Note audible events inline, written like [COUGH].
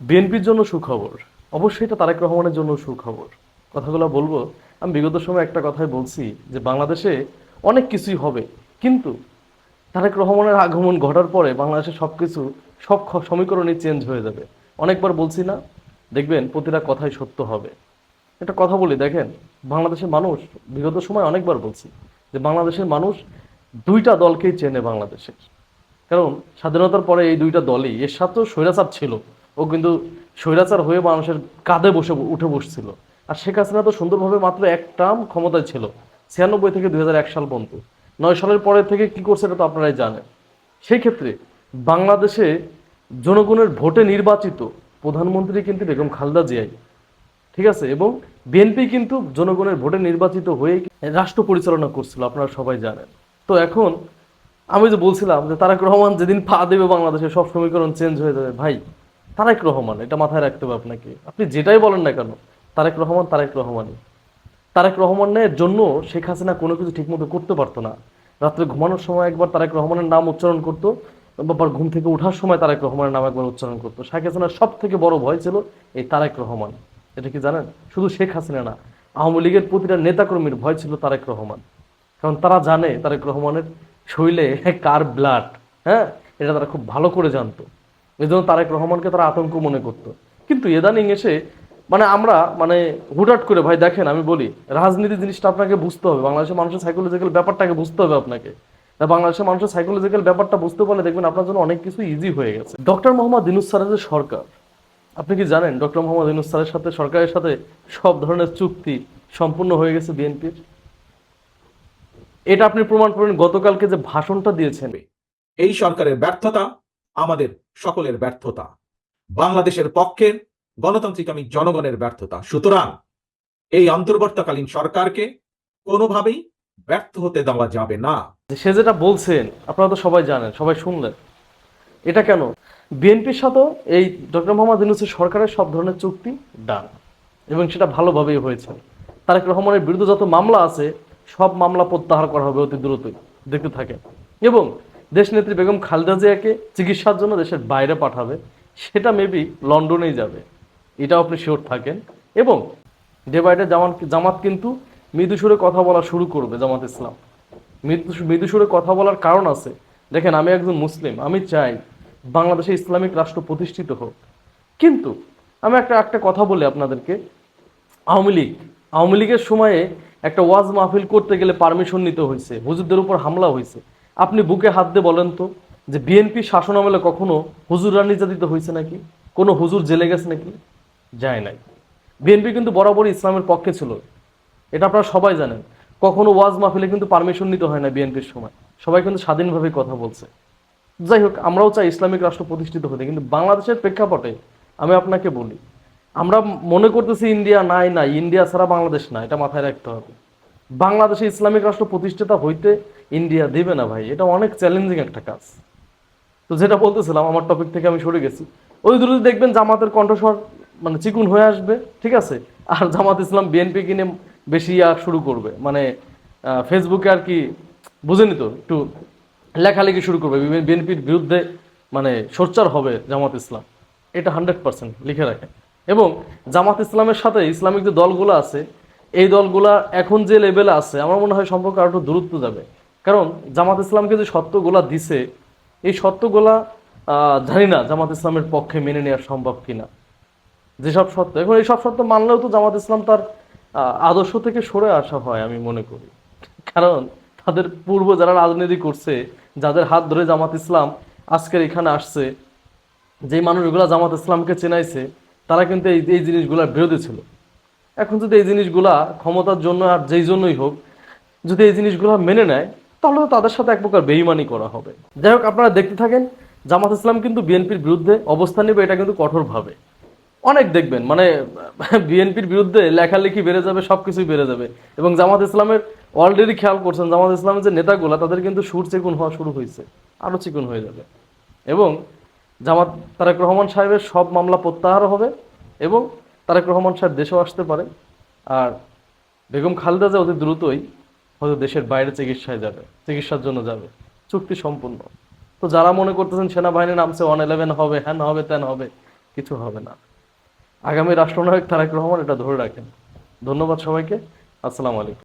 বিএনপির জন্য সুখবর। অবশ্যই এটা তারেক রহমানের জন্য সুখবর। কথাগুলো বলব, আমি বিগত সময় একটা কথাই বলছি যে বাংলাদেশে অনেক কিছুই হবে, কিন্তু তারেক রহমানের আগমন ঘটার পরে বাংলাদেশে সব কিছু সব সমীকরণই চেঞ্জ হয়ে যাবে। অনেকবার বলছি না, দেখবেন প্রতিটা কথাই সত্য হবে। একটা কথা বলি, দেখেন, বাংলাদেশের মানুষ, বিগত সময় অনেকবার বলছি যে বাংলাদেশের মানুষ দুইটা দলকেই চেনে বাংলাদেশের। কারণ স্বাধীনতার পরে এই দুইটা দলই, এর সাথেও স্বৈরাচার ছিল। ও কিন্তু স্বৈরাচার হয়ে মানুষের কাঁধে বসে উঠে বসছিল। আর শেখ হাসিনা তো সুন্দরভাবে মাত্র এক টার্ম ক্ষমতায় ছিল, ছিয়ানব্বই থেকে দুই হাজার এক সাল পর্যন্ত। নয় সালের পরে থেকে কি করছে এটা তো আপনারাই জানেন। সেই ক্ষেত্রে বাংলাদেশে জনগণের ভোটে নির্বাচিত প্রধানমন্ত্রী কিন্তু বেগম খালেদা জিয়াই। ঠিক আছে? এবং বিএনপি কিন্তু জনগণের ভোটে নির্বাচিত হয়ে রাষ্ট্র পরিচালনা করছিল, আপনারা সবাই জানেন। তো এখন আমি যে বলছিলাম যে তারাক রহমান যেদিন পা দেবে বাংলাদেশে, সব সমীকরণ চেঞ্জ হয়ে যাবে। ভাই তারেক রহমান, এটা মাথায় রাখতে হবে আপনাকে। আপনি যেটাই বলেন না কেন, তারেক রহমান, তারেক রহমানই। তারেক রহমানের জন্য শেখ হাসিনা কোনো কিছু ঠিকমতো করতে পারতো না। রাত্রে ঘুমানোর সময় একবার তারেক রহমানের নাম উচ্চারণ করতো আবার ঘুম থেকে ওঠার সময় তারেক রহমানের নাম একবার উচ্চারণ করতো। শেখ হাসিনার সব থেকে বড় ভয় ছিল এই তারেক রহমান। এটা কি জানেন? শুধু শেখ হাসিনা না, আওয়ামী লীগের প্রতিটা নেতাকর্মীর ভয় ছিল তারেক রহমান। কারণ তারা জানে তারেক রহমানের শৈলে কার ব্লাড হ্যাঁ? এটা তারা খুব ভালো করে জানতো। এই জন্য তারেক রহমানকে তারা আতঙ্ক মনে করতো। কিন্তু এদানিং এসে মানে আমরা মানে হুটহাট করে, ভাই দেখেন, আমি বলি, রাজনীতি জিনিসটা আপনাকে বুঝতে হবে। বাংলাদেশের মানুষের সাইকোলজিক্যাল ব্যাপারটাকে বুঝতে হবে আপনাকে। বাংলাদেশের মানুষের সাইকোলজিক্যাল ব্যাপারটা বুঝতে পারলে দেখবেন আপনার জন্য অনেক কিছু ইজি হয়ে গেছে। ডক্টর মোহাম্মদ স্যারের সরকার, আপনি কি জানেন, ডক্টর মোহাম্মদ দিনুস স্যারের সাথে, সরকারের সাথে সব ধরনের চুক্তি সম্পূর্ণ হয়ে গেছে বিএনপির? এটা আপনি প্রমাণ করেন, গতকালকে যে ভাষণটা দিয়েছেন। এই সরকারের ব্যর্থতা আমাদের সকলের ব্যর্থতা। বাংলাদেশের পক্ষের গণতান্ত্রিক আমি জনগণের ব্যর্থতা। সুতরাং এই অন্তর্বর্তীকালীন সরকারকে কোনোভাবেই ব্যর্থ হতে দেওয়া যাবে না। সে যেটা বলছেন, আপনারা তো সবাই জানেন, সবাই শুনলেন। এটা কেন? বিএনপির সাথেও এই ডক্টর মোহাম্মদ ইউনুসের সরকারের সব ধরনের চুক্তি ডান, এবং সেটা ভালোভাবেই হয়েছে। তারেক রহমানের বিরুদ্ধে যত মামলা আছে, সব মামলা প্রত্যাহার করা হবে অতি দ্রুতই। দেখতে থাকে এবং দেশনেত্রী বেগম খালেদা জিয়াকে চিকিৎসার জন্য দেশের বাইরে পাঠাবে, সেটা মেবি লন্ডনেই যাবে। এটাও আপনি শিওর থাকেন। এবং ডে বাই ডে জামাত কিন্তু মৃদু সুরে কথা বলা শুরু করবে, জামাত ইসলাম। মৃদু মৃদু সুরে কথা বলার কারণ আছে। দেখেন, আমি একজন মুসলিম, আমি চাই বাংলাদেশে ইসলামিক রাষ্ট্র প্রতিষ্ঠিত হোক। কিন্তু আমি একটা একটা কথা বলি আপনাদেরকে। আওয়ামী লীগ, আওয়ামী লীগের সময়ে একটা ওয়াজ মাহফিল করতে গেলে পারমিশন নিতে হয়েছে, হুজুরদের উপর হামলা হয়েছে। আপনি বুকে হাত দিয়ে বলেন তো যে বিএনপি শাসন আমলে কখনো হুজুররা নির্যাতিত হয়েছে নাকি? কোনো হুজুর জেলে গেছে নাকি? যায় নাই। বিএনপি কিন্তু বরাবরই ইসলামের পক্ষে ছিল। এটা আপনারা সবাই জানেন। কখনো ওয়াজ মাহফিলে কিন্তু পারমিশন নিতে হয় না বিএনপির সময়। সবাই কিন্তু স্বাধীনভাবে কথা বলছে। যাই হোক, আমরাও চাই ইসলামিক রাষ্ট্র প্রতিষ্ঠিত হতে। কিন্তু বাংলাদেশের প্রেক্ষাপটে আমি আপনাকে বলি, আমরা মনে করতেছি ইন্ডিয়া নাই নাই। ইন্ডিয়া ছাড়া বাংলাদেশ না। এটা মাথায় রাখতে হবে। বাংলাদেশে ইসলামিক রাষ্ট্র প্রতিষ্ঠাতা হইতে ইন্ডিয়া দেবে না ভাই, এটা অনেক চ্যালেঞ্জিং একটা কাজ। তো যেটা বলতেছিলাম, আমার টপিক থেকে আমি সরে গেছি। ওই দূরে দেখবেন জামাতের কণ্ঠস্বর মানে চিকুন হয়ে আসবে, ঠিক আছে? আর জামাত ইসলাম বিএনপি কিনে বেশি ইয়া শুরু করবে। মানে ফেসবুকে আর কি, বুঝেনি তো, একটু লেখালেখি শুরু করবে। বিএনপির বিরুদ্ধে মানে সোচ্চার হবে জামাত ইসলাম। এটা হান্ড্রেড পার্সেন্ট লিখে রাখে। এবং জামাত ইসলামের সাথে ইসলামিক যে দলগুলো আছে এই দলগুলা এখন যে লেভেলে আছে, আমার মনে হয় সম্পর্ক আরও একটু দূরত্ব যাবে। কারণ জামাত ইসলামকে যে সত্যগুলা দিছে, এই সত্যগুলা জানি না জামাত ইসলামের পক্ষে মেনে নেওয়া সম্ভব কিনা। যেসব সত্য, এখন এই সব সত্য মানলেও তো জামাত ইসলাম তার আদর্শ থেকে সরে আসা হয় আমি মনে করি। কারণ তাদের পূর্ব যারা রাজনীতি করছে, যাদের হাত ধরে জামাত ইসলাম আজকের এখানে আসছে, যেই মানুষগুলা জামাত ইসলামকে চেনাইছে, তারা কিন্তু এই এই জিনিসগুলোর বিরোধী ছিল। এখন যদি এই জিনিসগুলা ক্ষমতার জন্য আর যেই জন্যই হোক, যদি এই জিনিসগুলো মেনে নেয়, তাহলে তো তাদের সাথে এক প্রকার বেইমানি করা হবে। যাই হোক, আপনারা দেখতে থাকেন, জামাত ইসলাম কিন্তু বিএনপির বিরুদ্ধে অবস্থান নেবে এটা কিন্তু কঠোরভাবে। অনেক দেখবেন মানে [LAUGHS] বিএনপির বিরুদ্ধে লেখালেখি বেড়ে যাবে সব কিছুই বেড়ে যাবে। এবং জামাত ইসলামের অলরেডি খেয়াল করছেন, জামাত ইসলামের যে নেতাগুলা, তাদের কিন্তু সুর চিকুন হওয়া শুরু হয়েছে আরও চিকুন হয়ে যাবে। এবং জামাত তারেক রহমান সাহেবের সব মামলা প্রত্যাহার হবে এবং তারেক রহমান সাহেব দেশেও আসতে পারে। আর বেগম খালেদা যা অতি দ্রুতই হয়তো দেশের বাইরে চিকিৎসায় যাবে, চিকিৎসার জন্য যাবে। চুক্তি সম্পূর্ণ। তো যারা মনে করতেছেন সেনাবাহিনী নামছে ওয়ান ইলেভেন হবে, হ্যান হবে, ত্যান হবে, কিছু হবে না। আগামী রাষ্ট্রনায়ক তারেক রহমান এটা ধরে রাখেন। ধন্যবাদ সবাইকে। আসসালামু আলাইকুম।